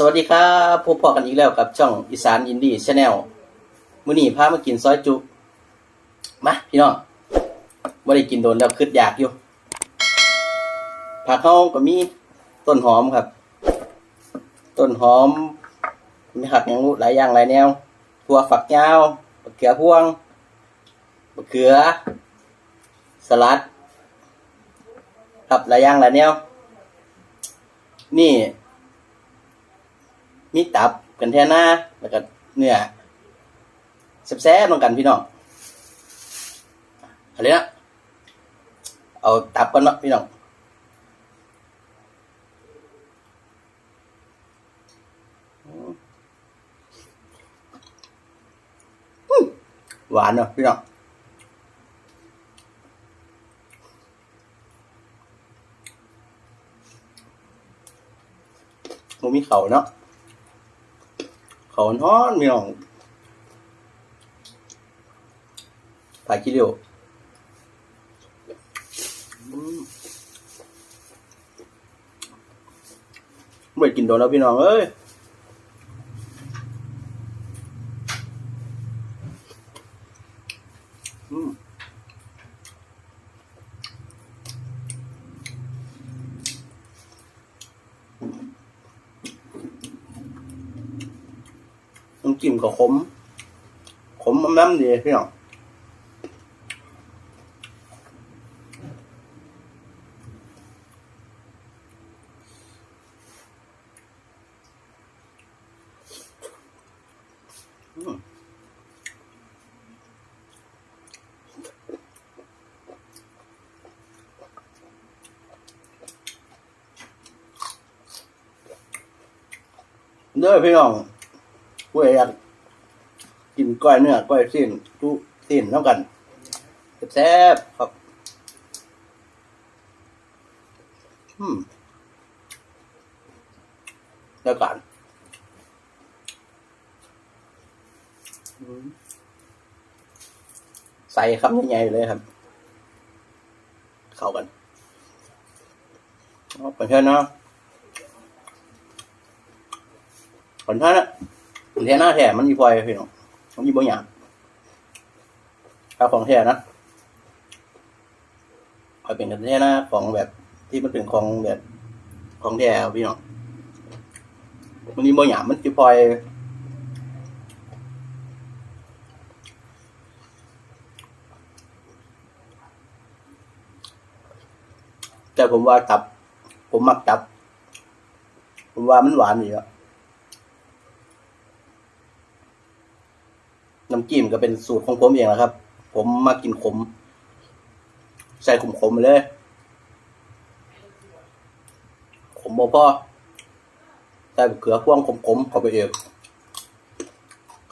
สวัสดีครับพบพอกันอีกแล้วกับช่องอีสานอินดีชาแนลมื้อนี้พามากินซอยจุมาพี่น้องบ่ได้กินโดนแล้วคืดอยากอยู่ผักเฮาก็มีต้นหอมครับ ต้นหอมมีผักหยังหลายอย่างหลายแนวถั่วฝักยาวมะเขือพวงมะเขือ สลัดครับหลายอย่างหลายแนว นี่ มีตับกันแท่หน้าแล้วก็เนื้อแซ่บๆเหมือนกันพี่น้องอะไรนะเอาตับกันเนาะพี่น้องหวานเนาะพี่น้องมันมีเข่าเนาะ เขาฮ้อนพี่น้องผายขี้เร็วอืมไม่ได้กินโดนแล้วพี่น้องเอ้ยอืม จิ้มก็ขม ขมน้ำๆดีพี่น้องเด้อพี่น้อง ผู้ใดอยากกินก้อยเนื้อก้อยสิ้นทุสิ้นน้ำกันแซ่บครับ อืมแล้วกันอืมใส่ครับใหญ่ๆเลยครับ เข้ากันเอาไปเพื่อนเนาะผลท่านะ แท้หน้าแท้มันมีพลอยพี่น้องมันมีบางอย่างถ้าของแท้นะเอาเป็นกันแท้หน้าของแบบที่มันเป็นของแบบของแท้พี่น้องมันมีบางอย่างมันมีพลอยแต่ผมว่าตับ ผมมักตับ ผมว่ามันหวานดีอะ น้ำจิ้มก็เป็นสูตรของผมเองนะครับ ผมมากินขม ใส่ขมขมเลย ขมบ่พอใส่เกลือพ่วงขมขมเข้าไปเอง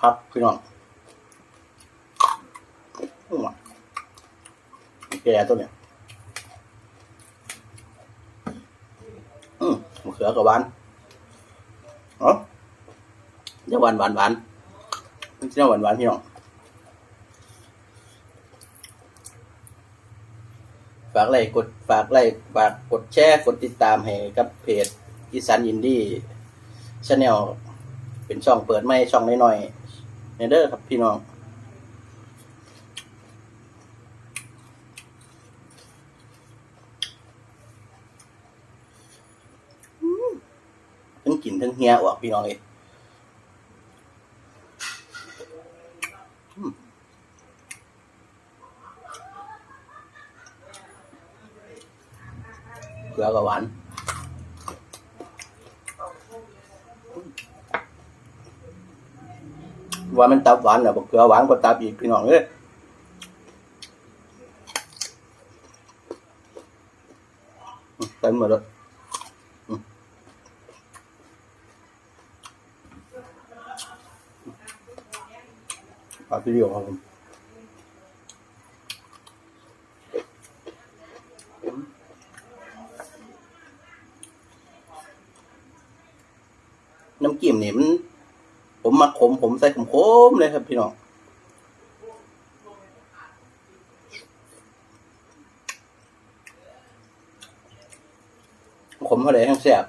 ครับพี่น้องอืมแก่ตัวเนี้ยอืมมะเขือกับหวานเอ๋อเดี๋ยวหวานหวานหวาน มันจะหวานหวานๆพี่น้องฝากไลค์กดฝากไลค์ฝากกดแชร์กดติดตามให้กับเพจอีสานอินดี้ชาแนลเป็นช่องเปิดไม่ช่องน้อยๆในเด้อครับพี่น้องทั้งกินทั้งเฮียออกพี่น้องเลย เกลือกับหวานว่ามันตับหวานเหรอบอกเกลือหวานกว่าตับอีกพี่น้องเอ้ยเต็มหมดเลยอืมปลาที่เดียวครับผม น้ำจิ้มนี่มัน ผมมาขมผมใส่ขมขมเลยครับพี่น้องขมเท่าไหร่ทั้งแซ่บ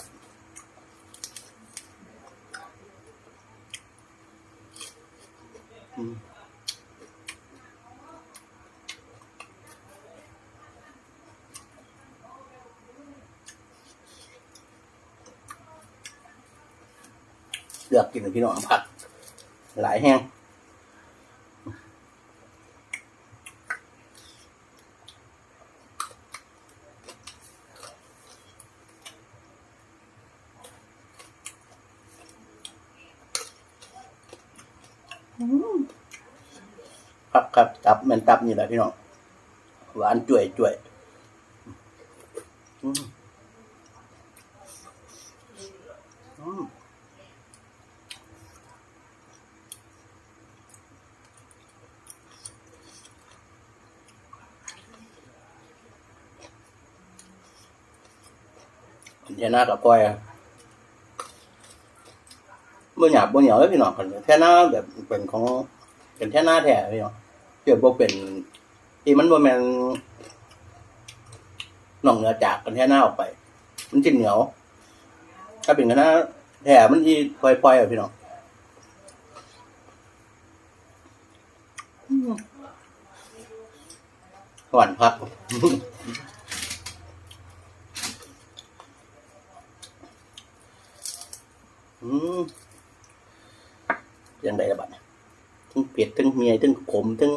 เลือกกิน พี่น้องผักหลายแห้งครับครับตับมันตับนี่แหละพี่น้อง หวานจ่วยจ่วย อืม ยานากับก้อยอะบ่หยาบบ่เหนียวเลยพี่น้องกันแค่หน้าแบบเป็นของเป็นแค่หน้าแท้พี่น้องเกิดบ่เป็นที่มันบ่แม่นน่องเนื้อจากกันแค่หน้าออกไป มันจะเหนียว ถ้าเป็นกันหน้าแท้มันที่ปล่อยๆอะพี่น้องหวานพัก อืม ยังไงละบัดเนี่ยทั้งเปียดทั้งเมียทั้งขมทั้ง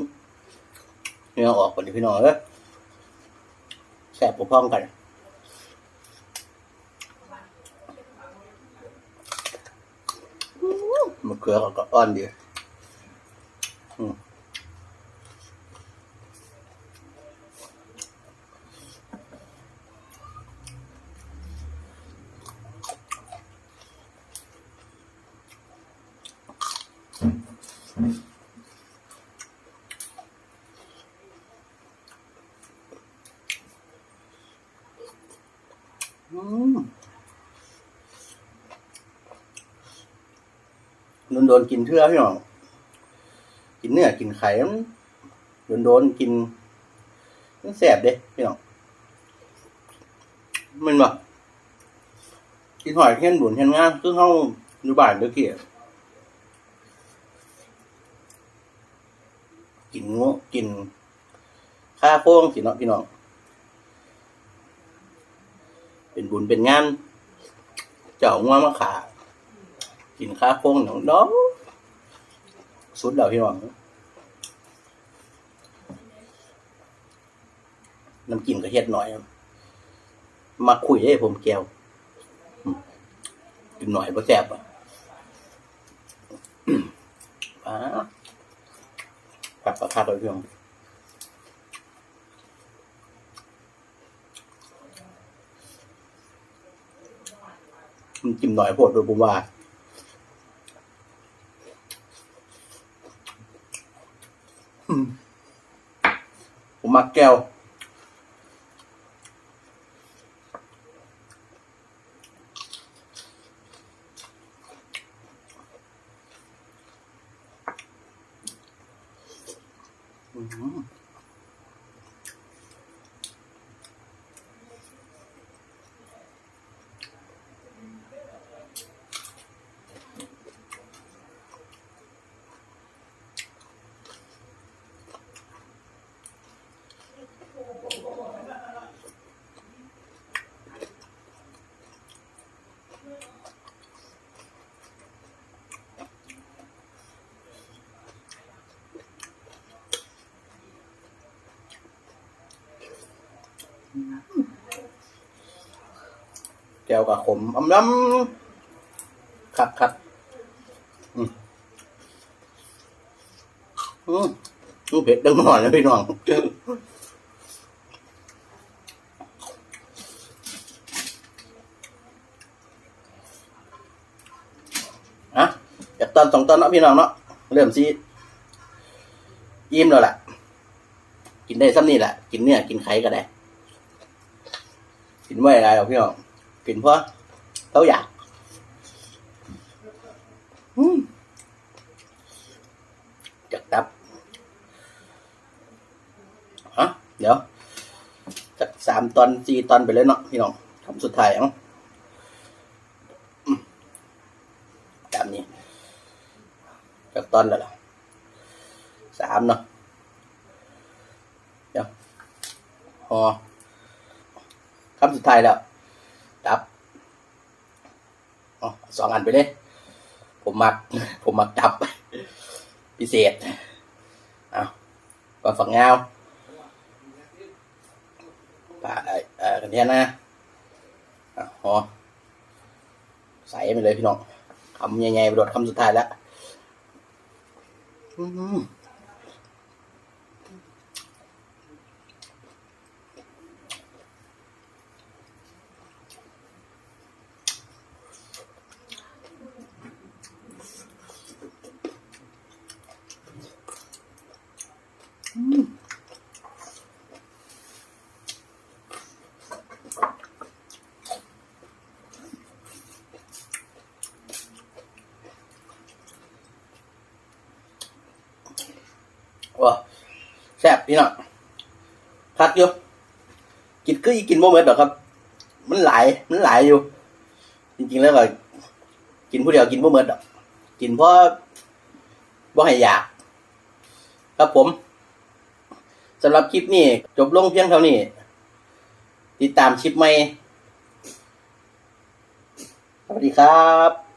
เนื้อออกก่อนดิพี่น้องเอ้ยแสบพร้องกันมือมะเขือก็อ่อนดีอืม โดนโดนกินเทื่อพี่น้อง กินเนื้อกินไข่มันโดนโดนกินมันแสบเด้พี่น้อง มันแบบกินหอยเห็นบุญเห็นงานคือเขาอยู่บ้านเด้อกี้กินงูกินข้าโค้งสิเนาะพี่น้อง เป็นบุญเป็นงาน เจ้างัวมาขากินข้าโค้งหนังดองสุดแล้วพี่น้องน้ำกินก็เฮ็ดหน่อยมาคุยให้ผมแก้วอืมกินหน่อยบ่แซ่บอะอืมอ่าผักประคัดเลยพี่น้อง มันจิ้มหน่อยโพดโดยผมว่าผมมักแก้วอื แก้วกับขมอำล้ำครับครับอืมอืมอืมเผ็ดดังหน่อยนะพี่น้องอะจากตอนสองตอนเนาะพี่น้องเนาะเริ่มสิยิ้มแล้วแหละกินได้ซ้ำนี่แหละ กินเนื้อกินไข่ก็ได้ กินไม่อะไรหรอกพี่น้อง กินเพราะเขาอยากอืมจักตับฮะเดี๋ยวจักสามตอนสี่ตอนไปเลยเนาะพี่น้องคำสุดท้ายเอะตามนี้จากตอนแล้วล่ะสามเนาะเดี๋ยวพอคำสุดท้ายแล้ว ดับอสองอันไปเลย ผมมัก ผมมักจับ พิเศษเอาปลาฝักงาปลาเอ่อเออกันเทียนนะอะหอใส่ไปเลยพี่น้องคำใหญ่ๆไปโดดคำสุดท้ายแล้ว อื้อ พี่น้องคักอยู่กินคือกินโมเมนต์หรอกครับ มันหลายมันหลายอยู่ จริงๆแล้วก็ กินผู้เดียวกินโมเมนต์หรอกกินเพราะบ่ให้อยาก ครับผมสำหรับคลิปนี้ จบลงเพียงเท่านี้ ติดตามคลิปใหม่ สวัสดีครับ